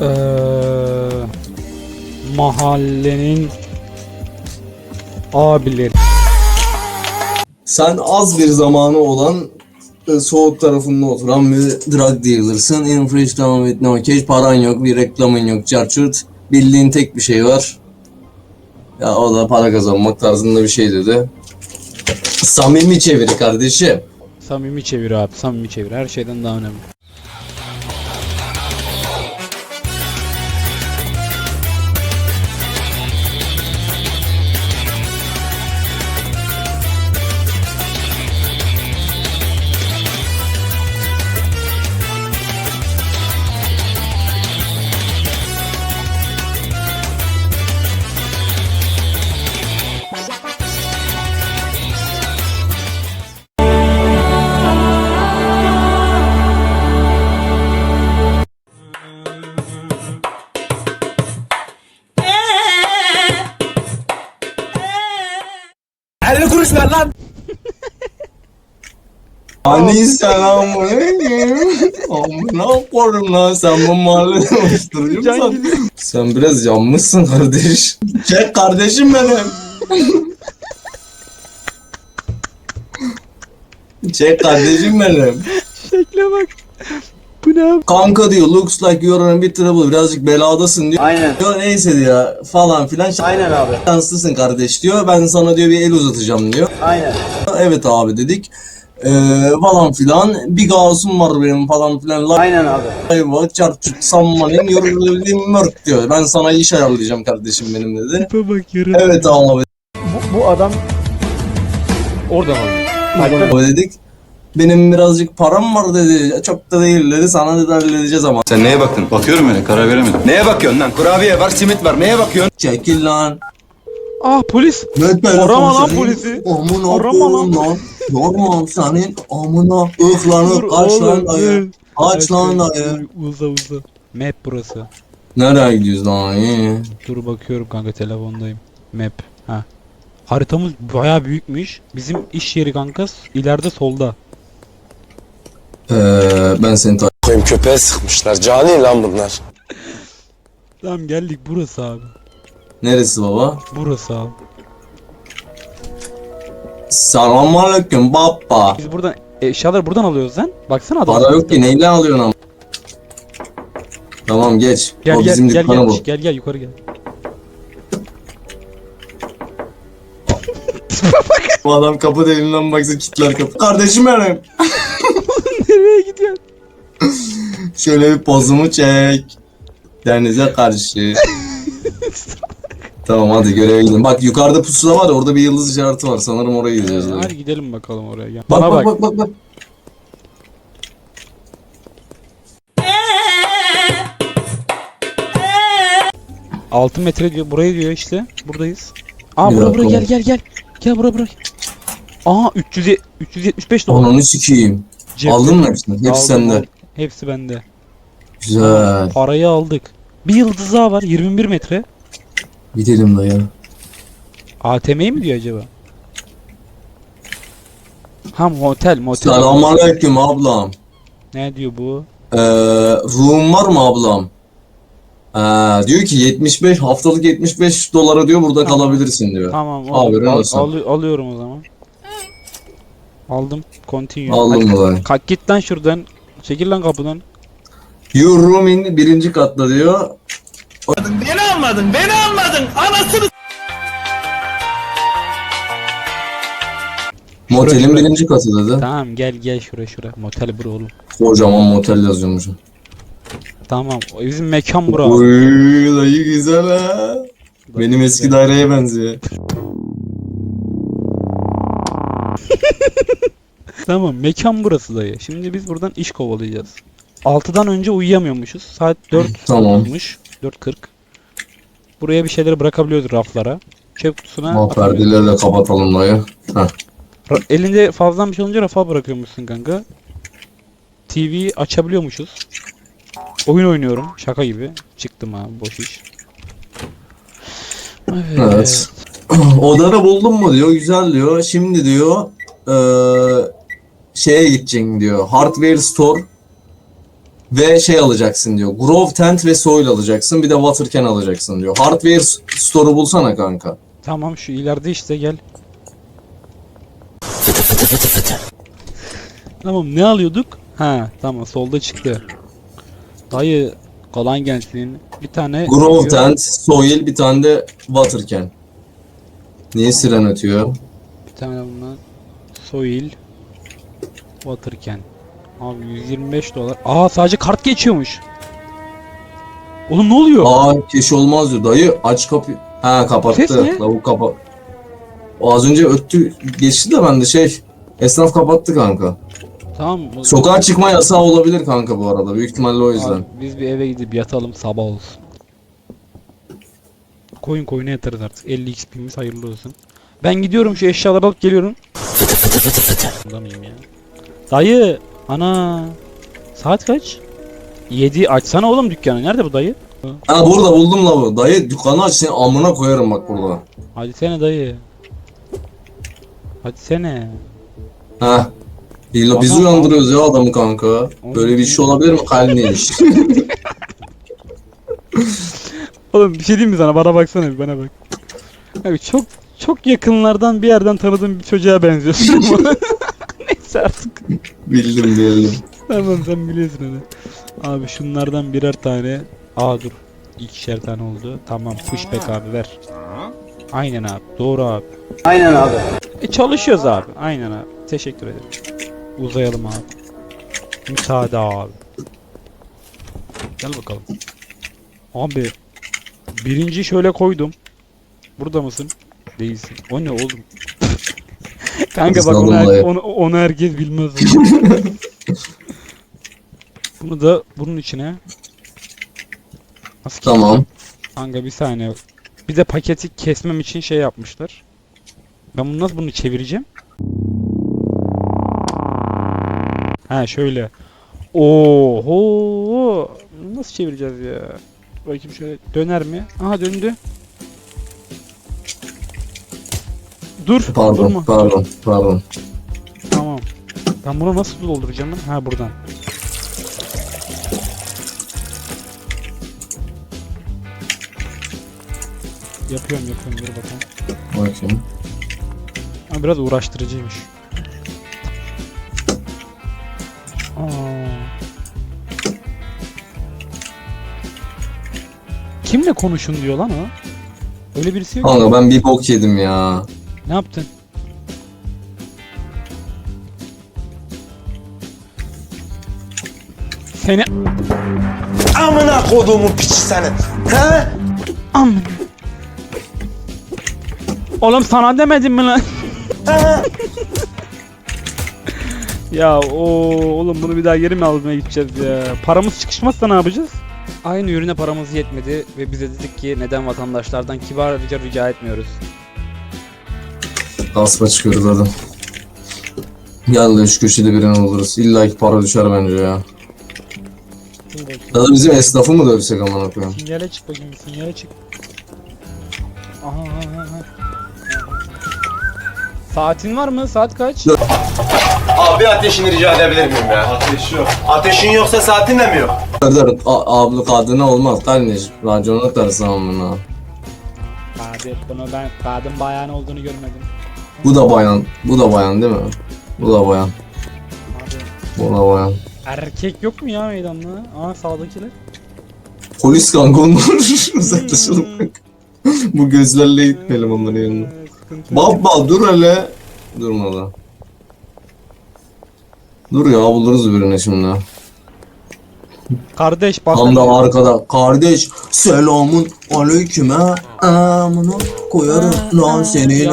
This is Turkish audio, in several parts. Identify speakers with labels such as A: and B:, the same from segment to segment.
A: Ee, mahallenin abileri.
B: Sen az bir zamanı olan e, soğuk tarafında oturan bir drug dealer'sın. Infresh devam et no cash, paran yok, bir reklamın yok, çarçurt. Bildiğin tek bir şey var. Ya o da para kazanmak tarzında bir şey dedi. Samimi çeviri kardeşim.
A: Samimi çevir abi, samimi çevir. Her şeyden daha önemli.
B: Hani amına Amına koyayım lan sen bu mahallede oluşturucu musun? Sen biraz yanmışsın kardeş. Çek kardeşim benim. Çek kardeşim benim.
A: Şekle bak. Bu ne abi?
B: Kanka diyor looks like you're in a bit trouble birazcık beladasın diyor.
C: Aynen.
B: Diyor neyse diyor falan filan.
C: Aynen abi.
B: Şanslısın kardeş diyor. Ben sana diyor bir el uzatacağım diyor.
C: Aynen.
B: Evet abi dedik. Ee, falan filan. Bir gazım var benim falan filan. La
C: Aynen abi.
B: Ayva çarçut sammanın yorulduğum mörk diyor. Ben sana iş ayarlayacağım kardeşim benim dedi.
A: Tipe bak yarın.
B: Evet abi.
C: Bu, bu adam
A: Oradan aldım.
B: O dedik. Benim birazcık param var dedi. Çok da değil dedi. Sana dedi halledeceğiz ama.
D: Sen neye baktın? Bakıyorum öyle karar veremedim. Neye bakıyorsun lan? Kurabiye var, simit var. Neye bakıyorsun?
B: Çekil lan.
A: Ah polis.
B: Ne telefon
A: Arama lan
B: senin?
A: polisi.
B: Amına
A: Arama lan.
B: koyayım lan. Yormam senin amına. Ihlanıp kaç lan dayı. Kaç lan dayı.
A: Uza uza. Map burası.
B: Nereye gidiyoruz lan? İyi.
A: Dur bakıyorum kanka telefondayım. Map. Ha. Haritamız bayağı büyükmüş. Bizim iş yeri kanka ileride solda.
B: Ee, ben seni ta-
E: Koyayım köpeğe sıkmışlar. Cani lan bunlar.
A: Tamam geldik burası abi.
B: Neresi baba?
A: Burası abi.
B: Selamünaleyküm baba.
A: Biz buradan eşyaları buradan alıyoruz lan. Baksana adam.
B: Para yok ki neyle alıyorsun ama? Tamam geç.
A: Gel
B: o
A: gel
B: bizim
A: gel
B: dükkanı
A: gel,
B: bu.
A: gel gel yukarı gel.
B: Bu adam kapı deliğinden baksa kitler kapı. Kardeşim benim.
A: Nereye gidiyorsun?
B: Şöyle bir pozumu çek. Denize karşı. Tamam hadi göreve gidelim. Bak yukarıda pusula var orada bir yıldız işareti var. Sanırım oraya gideceğiz. Bak
A: Hadi gidelim bakalım oraya gel.
B: bak
A: Bana
B: bak
A: bak.
B: bak bak.
A: Altı metre diyor. Burayı diyor işte. Buradayız. Aa
B: Bir
A: bura
B: dakika
A: bura gel gel gel. Gel bura bura. Aa 300 375 dolar.
B: Ananı sikeyim.
A: Cepte.
B: Aldın mı hepsini? Hepsi
A: Aldım,
B: sende.
A: aldım. Hepsi bende.
B: Güzel.
A: Parayı aldık. Bir yıldız daha var 21 metre.
B: Gidelim dayı.
A: ATM'yi mi diyor acaba? Ha motel motel.
B: Selamünaleyküm ablam.
A: Ne diyor bu?
B: Ee, room var mı ablam? Ee, diyor ki 75 haftalık 75 dolara diyor burada
A: Tamam.
B: kalabilirsin diyor.
A: Tamam. Al- al-
B: olsun.
A: al- alıyorum o zaman. Aldım. Continue.
B: Aldım
A: Hadi,
B: dayı?
A: Kalk git lan şuradan. Çekil lan kapıdan.
B: Your room in birinci katta diyor.
C: Beni almadın, beni almadın. Anasını
B: Motelin
A: şuraya.
B: birinci katı dedi.
A: Tamam gel gel şuraya şuraya. Motel bura oğlum.
B: Kocaman motel yazıyormuş.
A: Tamam. o Bizim mekan bura.
B: Oy dayı güzel ha. Benim eski daireye benziyor.
A: Tamam mekan burası dayı. Şimdi biz buradan iş kovalayacağız. 6'dan önce uyuyamıyormuşuz. Saat 4
B: Tamam.
A: olmuş. 4.40. Buraya bir şeyleri bırakabiliyoruz raflara. Çöp kutusuna atabiliyoruz.
B: perdelerle kapatalım dayı. Heh.
A: Elinde fazladan bir şey olunca rafa bırakıyormuşsun kanka. TV açabiliyormuşuz. Oyun oynuyorum. Şaka gibi. Çıktım ha boş iş. Evet.
B: Evet. Odanı buldun mu diyor. Güzel diyor. Şimdi diyor eee şeye gideceksin diyor. Hardware store. Ve şey alacaksın diyor. Grove Tent ve Soil alacaksın. Bir de Water Can alacaksın diyor. Hardware store'u bulsana kanka.
A: Tamam şu ileride işte gel. Tamam ne alıyorduk? Ha tamam solda çıktı. Dayı kolay gelsin. Bir tane
B: Grove Tent, Soil, bir tane de Water Can. Niye siren ötüyor?
A: Bir tane bundan soil water can. Abi 125 dolar. Aa sadece kart geçiyormuş. Oğlum ne oluyor?
B: Aa keş olmaz diyor. Dayı aç kapıyı. Ha kapattı.
A: Ses ne?
B: Lavuk kapa. O az önce öttü geçti de ben de şey esnaf kapattı kanka.
A: Tamam.
B: Sokağa çıkma yasağı olabilir kanka bu arada. Büyük ihtimalle o yüzden.
A: Abi, biz bir eve gidip yatalım sabah olsun. Koyun koyuna yatarız artık. 50 XP'miz hayırlı olsun. Ben gidiyorum şu eşyaları alıp geliyorum. Burada mıyım ya? Dayı. Ana. Saat kaç? 7 açsana oğlum dükkanı. Nerede bu dayı?
B: Ha burada buldum lavu. Dayı dükkanı aç seni amına koyarım bak burada.
A: Hadi sene dayı. Hadi sene.
B: Ha. İlla biz
A: Adam-
B: uyandırıyoruz ya adamı kanka. Böyle bir şey olabilir mi? Kalbine iş.
A: Oğlum bir şey diyeyim mi sana? Bana baksana bir bana bak. Abi çok çok yakınlardan bir yerden tanıdığım bir çocuğa benziyorsun. Neyse artık.
B: bildim bildim.
A: Tamam sen biliyorsun hadi. Abi şunlardan birer tane. Aa dur. İkişer tane oldu. Tamam pushback abi ver. Aynen abi. Doğru abi.
C: Aynen abi.
A: E çalışıyoruz abi. Aynen abi. Teşekkür ederim. Uzayalım abi. Müsaade abi. Gel bakalım. Abi. Birinci şöyle koydum. Burada mısın? Değilsin. O ne oğlum? Kanka bak onu, her- onu, onu herkes bilmez. Bunu da bunun içine. Nasıl
B: Tamam.
A: Kanka bir saniye. Bir de paketi kesmem için şey yapmışlar. Ben bunu nasıl bunu çevireceğim? Ha şöyle. Oho. Nasıl çevireceğiz ya? Bakayım şöyle döner mi? Aha döndü. Dur.
B: Pardon
A: Durma.
B: pardon pardon.
A: Tamam. Ben bunu nasıl dolduracağım lan? Ha buradan. Yapıyorum yapıyorum dur bakalım.
B: Bakayım.
A: Ha, biraz uğraştırıcıymış. Aa. Kimle konuşun diyor lan o? Öyle birisi yok.
B: Kanka ben bir bok yedim ya.
A: Ne yaptın? Seni
E: Amına koduğumu piç seni. He?
A: Am. Oğlum sana demedim mi lan? ya o oğlum bunu bir daha geri mi almaya gideceğiz ya? Paramız çıkışmazsa ne yapacağız? Aynı ürüne paramız yetmedi ve bize dedik ki neden vatandaşlardan kibarca rica etmiyoruz.
B: Gaspa çıkıyoruz hadi. Gel de şu köşede birini buluruz. İlla ki para düşer bence ya. Ya da bizim esnafı mı dövsek amına koyayım?
A: Sinyale çık bakayım sinyale çık. Aha, aha, aha. Saatin var mı? Saat kaç?
E: Abi ateşini rica edebilir miyim ya? Ateş yok. Ateşin yoksa saatin de mi yok?
B: Dur a- abla kadına olmaz kardeş. Raconu tersi amına.
A: Abi bunu ben kadın bayan olduğunu görmedim.
B: Bu da bayan. Bu da bayan değil mi? Bu da bayan. Bu da bayan.
A: erkek yok mu ya meydanda? Aa sağdakiler.
B: Polis kanka onlar. Uzaklaşalım kanka. Bu gözlerle gitmeyelim onların yanına.
A: Sıkıntı.
B: Baba dur hele. Durma da. Dur ya buluruz birini şimdi.
A: Kardeş bak.
B: Tam da arkada. Kardeş selamun aleyküm ha. Amına koyarım lan senin
A: yere.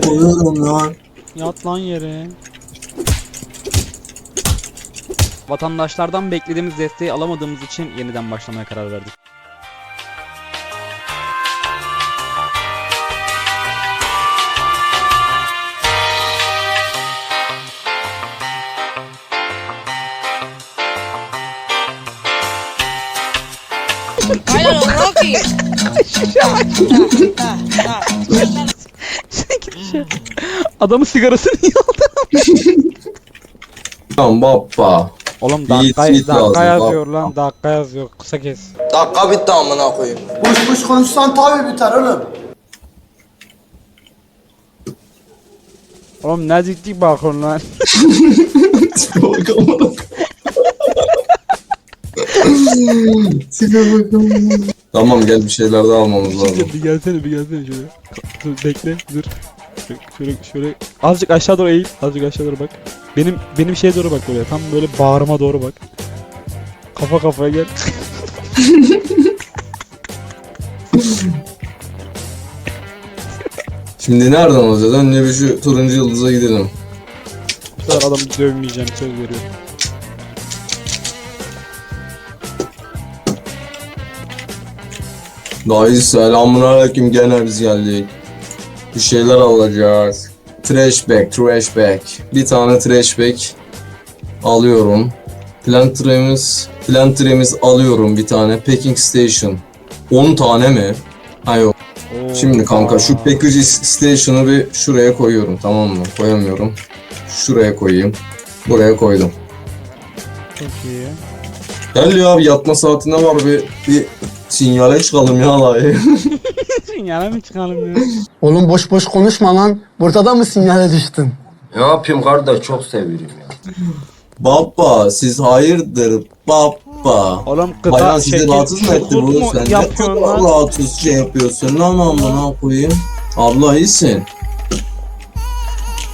B: koyarım lan.
A: Yat lan yere. Vatandaşlardan beklediğimiz desteği alamadığımız için yeniden başlamaya karar verdik.
F: Váyalo, Rocky.
A: Adamın sigarasını niye aldı?
B: Tamam baba.
A: Oğlum dakika, dakika
B: lazım,
A: yazıyor
B: bak.
A: lan dakika yazıyor kısa kes.
G: Dakika bitti amına koyayım.
H: Boş boş konuşsan tabi biter oğlum.
A: Oğlum ne ciddi bakıyorsun lan.
B: Bak amına. Tipe bak amına. Tamam gel bir şeyler daha almamız lazım.
A: bir gelsene bir gelsene şöyle. Dur bekle dur. Şöyle, şöyle azıcık aşağı doğru eğil. Azıcık aşağı doğru bak. Benim benim şeye doğru bak böyle. Tam böyle bağrıma doğru bak. Kafa kafaya gel.
B: Şimdi nereden alacağız? Önce bir şu turuncu yıldıza gidelim.
A: Bu sefer adamı dövmeyeceğim söz veriyorum.
B: Dayı selamun aleyküm gene biz geldik. Bir şeyler alacağız. Trash bag, trash bag. Bir tane trash bag alıyorum. Plantremiz, plantremiz alıyorum bir tane. Packing station. 10 tane mi? Ha yok.
A: Oo,
B: Şimdi kanka şu package station'ı bir şuraya koyuyorum tamam mı? Koyamıyorum. Şuraya koyayım. Buraya koydum.
A: Çok iyi.
B: Gel ya bir yatma saatinde var bir, bir sinyale çıkalım ya dayı.
A: Yana mı çıkalım ya?
H: Oğlum boş boş konuşma lan. Burada da mı sinyale düştün?
E: Ne yapayım kardeş çok seviyorum ya.
B: Baba siz hayırdır baba.
A: Oğlum kıta
B: sizi
A: şekil
B: rahatsız mı etti
A: çukur
B: bu?
A: mu
B: Sen ne kadar rahatsız şey yapıyorsun lan amına koyayım. Abla iyisin.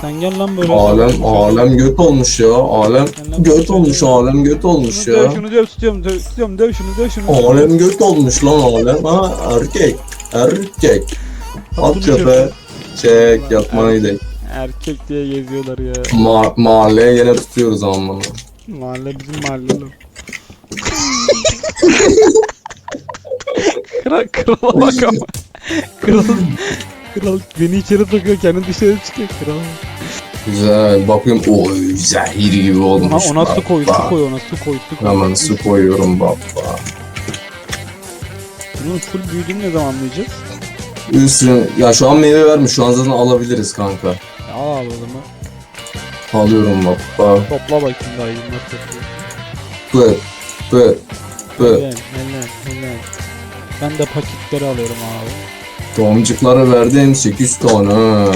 A: Sen gel lan böyle.
B: Alem alem göt olmuş ya. Alem göt olmuş alem göt olmuş
A: Şunu
B: ya.
A: döv şunu döv tutuyorum döv tutuyorum döv şunu döv şunu.
B: Alem göt olmuş lan alem ha erkek. Erkek. At
A: Bunu
B: köpe. Çek yatmaya gidelim.
A: Erkek diye geziyorlar ya.
B: Ma mahalleye gene tutuyoruz amına.
A: Mahalle bizim mahalle oğlum. kral krala bak ama. Kral kral beni içeri sokuyor kendi dışarı çıkıyor kral.
B: Güzel bakıyorum oy zehir gibi
A: Ona,
B: olmuş.
A: ona su koy su koy ona su koy su koy.
B: Hemen su koyuyorum baba.
A: Bunun full büyüdüğünü ne zaman anlayacağız?
B: Üstüne ya şu an meyve vermiş şu an zaten alabiliriz kanka.
A: Ya al abi o zaman.
B: Alıyorum baba.
A: Topla bakayım daha iyi nasıl topluyor.
B: Bı bı bı.
A: Helal helal helal. Ben de paketleri alıyorum abi.
B: Domcuklara verdim 8 tane. ha.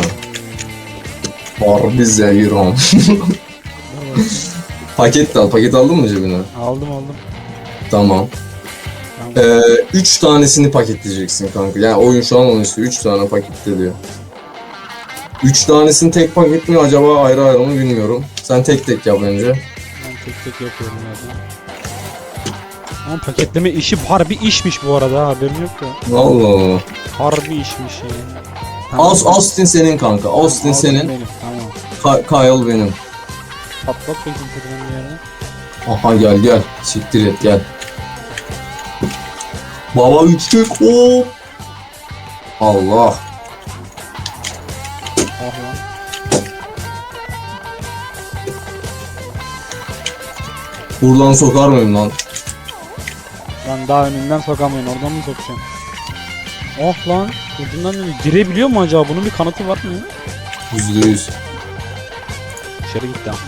B: Harbi zehir am. Paket de al. Paket aldın mı cebine?
A: Aldım aldım.
B: Tamam. Ee, 3 tanesini paketleyeceksin kanka. Yani oyun şu an onun istiyor. 3 tane paketle diyor. 3 tanesini tek paket mi acaba ayrı ayrı mı bilmiyorum. Sen tek tek yap önce.
A: Ben tek tek yapıyorum zaten. Ama paketleme işi harbi işmiş bu arada ha, haberim yok da.
B: Allah Allah.
A: Harbi işmiş yani.
B: Aus, Austin senin kanka. Austin
A: Aldım
B: senin.
A: Benim. Tamam.
B: Ka- Kyle benim.
A: Patlat bakayım bir yerine.
B: Aha gel gel. Siktir et gel. Baba üçlük hop. Allah.
A: Ah lan.
B: Buradan sokar mıyım lan?
A: Lan daha önünden sokamıyorsun oradan mı sokacaksın? Oh lan. Ucundan dönüyor. Girebiliyor mu acaba? Bunun bir kanıtı var mı?
B: Yüzde yüz.
A: Dışarı gitti ama.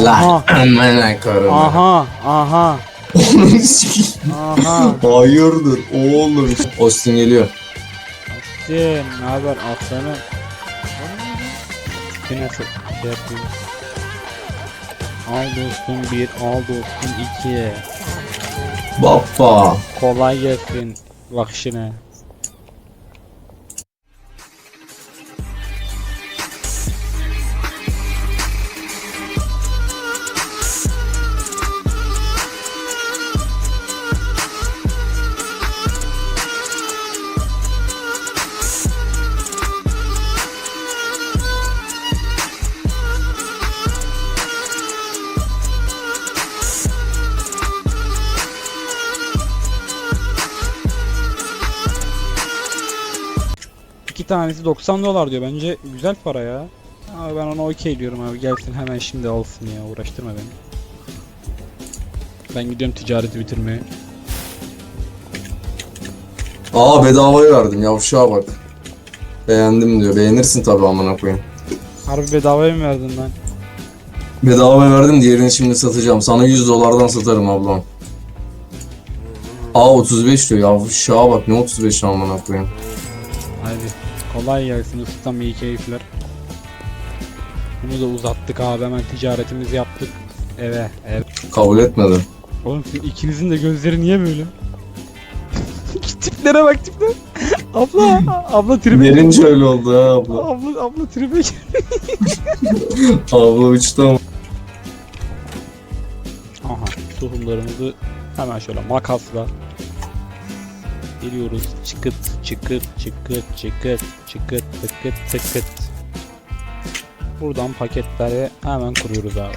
B: Lan amına karım.
A: Aha, aha, aha.
B: Hayırdır oğlum. Austin geliyor.
A: Aslan, ne haber aslanım? Yine so- şey. Al dostum bir, al dostum iki.
B: Baba.
A: Kolay gelsin. Bak tanesi 90 dolar diyor. Bence güzel para ya. Abi ben ona okey diyorum abi. Gelsin hemen şimdi alsın ya. Uğraştırma beni. Ben gidiyorum ticareti bitirmeye.
B: Aa bedavaya verdim yavşağa bak. Beğendim diyor. Beğenirsin tabi amına koyayım.
A: Harbi bedavaya mı verdin lan?
B: Bedava verdim diğerini şimdi satacağım. Sana 100 dolardan satarım ablam. Aa 35 diyor ya. Şaha bak ne 35 amına koyayım.
A: Kolay gelsin ustam iyi keyifler. Bunu da uzattık abi hemen ticaretimizi yaptık. Eve ev.
B: Kabul etmedi.
A: Oğlum ikinizin de gözleri niye böyle? tiplere bak tipler. Abla, abla tribe gir.
B: Verince öyle oldu ha abla.
A: Abla, abla tribe.
B: Abla uçtu ama.
A: Aha, tohumlarımızı hemen şöyle makasla geliyoruz. Çıkıt, çıkıt, çıkıt, çıkıt, çıkıt, tıkıt, tıkıt. Buradan paketleri hemen kuruyoruz abi.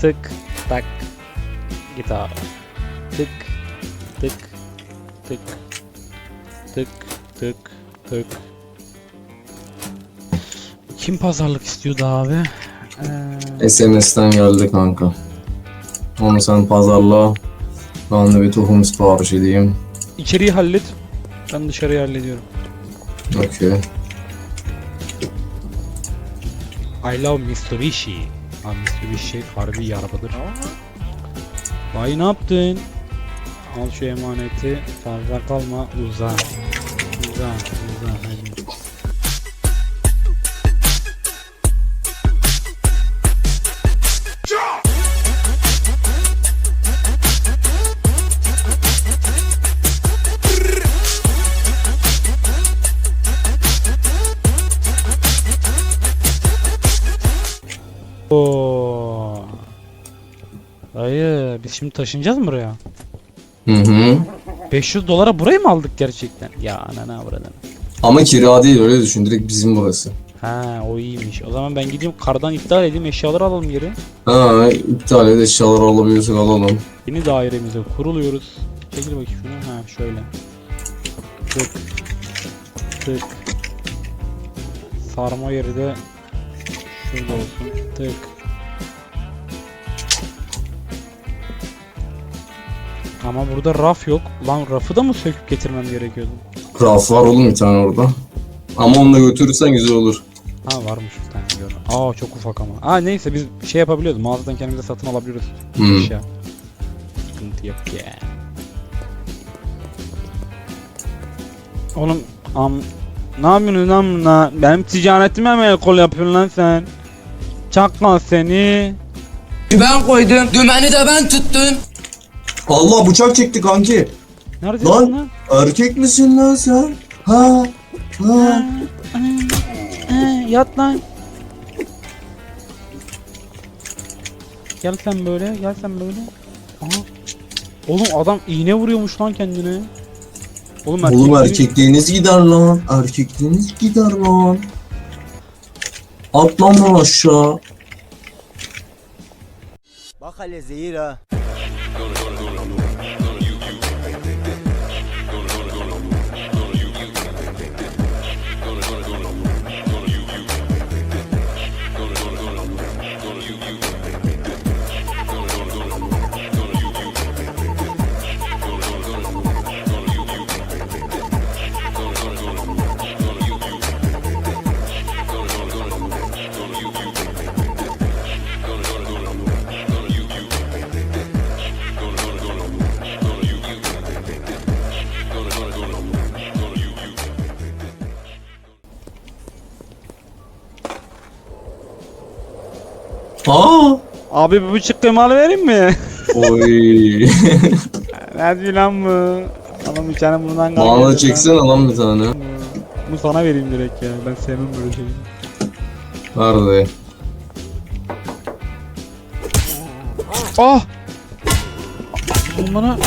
A: Tık, tak, git abi. Tık, tık, tık, tık, tık, tık. Kim pazarlık istiyordu abi? Ee,
B: SMS'ten geldi kanka. Onu sen pazarla. Ben de bir tohum sipariş edeyim.
A: içeriği hallet. Ben dışarıyı hallediyorum.
B: Okey.
A: I love Mitsubishi. Abi Mitsubishi harbi iyi arabadır. Vay ne yaptın? Al şu emaneti. Fazla kalma uza. Uza Oo. Dayı biz şimdi taşınacağız mı buraya?
B: Hı hı.
A: 500 dolara burayı mı aldık gerçekten? Ya anana buradan.
B: Ama kira değil öyle düşün. Direkt bizim burası.
A: Ha o iyiymiş. O zaman ben gideyim kardan iptal edeyim eşyaları alalım geri.
B: Ha iptal et eşyaları alabiliyorsak alalım.
A: Yeni dairemize kuruluyoruz. Çekil bakayım şunu. Ha şöyle. Tık. Tık. Sarma yeri de şurada olsun. Tık. Ama burada raf yok. Lan rafı da mı söküp getirmem gerekiyordu?
B: Raf var oğlum bir tane orada. Ama onu da götürürsen güzel olur.
A: Ha varmış bir tane diyorum. Aa çok ufak ama. Aa neyse biz şey yapabiliyoruz. Mağazadan kendimize satın alabiliyoruz.
B: Hmm.
A: Eşya. Sıkıntı yok ya. Oğlum am ne yapıyorsun lan buna? Benim ticaretime mi el kol yapıyorsun lan sen? Çaklan seni.
G: Ben koydum. Dümeni de ben tuttum.
B: Allah bıçak çekti kanki.
A: Neredesin
B: Lan.
A: lan?
B: Erkek misin lan sen? Ha? Ha?
A: He, yat lan. Gel sen böyle, gel sen böyle. Aha. Oğlum adam iğne vuruyormuş lan kendine. Oğlum,
B: Oğlum
A: erkekliği-
B: erkekliğiniz gider lan. Erkekliğiniz gider lan. At lan lan aşağı.
I: Bak hele zehir ha.
A: Abi bir buçuk kıymalı vereyim mi?
B: Oy.
A: diyor lan bu? Oğlum bir tane bundan kalk.
B: Bana çeksene lan bir tane.
A: Bunu sana vereyim direkt ya. Ben sevmem böyle şeyleri.
B: Nerede?
A: Ah! Oğlum bana...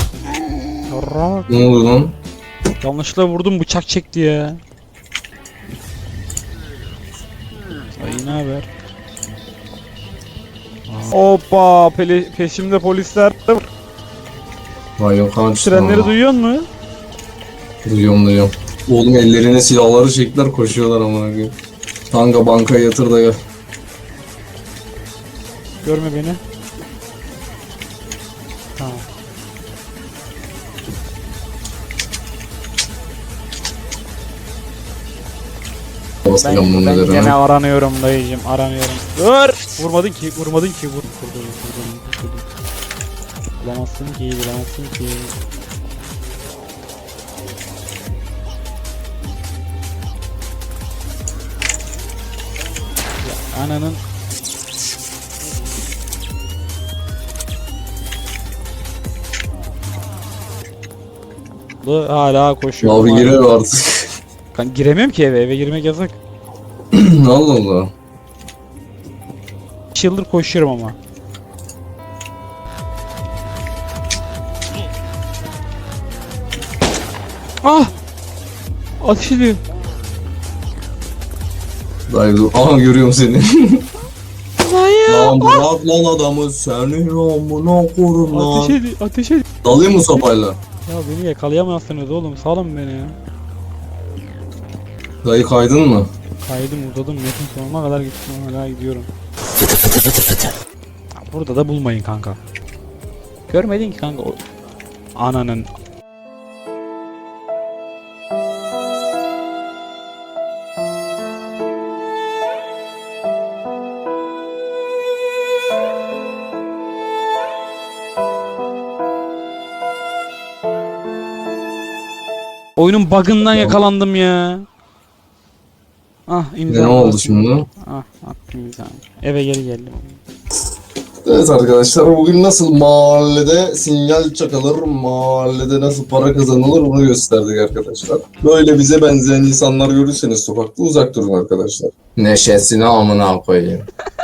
A: Yarrak.
B: Ne oldu lan?
A: Yanlışlıkla vurdum bıçak çekti ya. Ay ne haber? Hoppa pele- peşimde polisler.
B: Vay yok kaç.
A: Trenleri duyuyor musun?
B: Duyuyorum duyuyorum. Oğlum ellerine silahları çektiler koşuyorlar koyayım. Kanka bankaya yatır da gel.
A: Görme beni. Tamam. ben, ben gene aranıyorum dayıcım aranıyorum. Dur! Vurmadın ki vurmadın ki vur. Vurdum, vurdum, vurdum. Bulamazsın ki bulamazsın ki. Ya ananın Bu hala koşuyor.
B: Abi giriyor artık.
A: Ben giremiyorum ki eve. Eve girmek yasak.
B: Allah Allah.
A: 2 yıldır koşuyorum ama. Ah! Ateş ediyor.
B: Dayı. Aha görüyorum seni.
A: Hayır.
B: lan bırak lan adamı. Seni amına korum
A: Ateş
B: lan.
A: ediyor. Ateş ediyor.
B: Dalayım mı sopayla?
A: Ya beni yakalayamazsınız oğlum. Salın beni ya.
B: Dayı kaydın mı?
A: Kaydım uzadım. Yakın sonuna kadar gittim. Hala gidiyorum. Burada da bulmayın kanka. Görmedin ki kanka. Ananın Oyunun bug'ından yakalandım ya. Ah imza.
B: Ne oldu şimdi?
A: Ah attım imza. Eve geri geldim.
B: Evet arkadaşlar bugün nasıl mahallede sinyal çakılır, mahallede nasıl para kazanılır bunu gösterdik arkadaşlar. Böyle bize benzeyen insanlar görürseniz sokakta uzak durun arkadaşlar. Neşesine amına koyayım.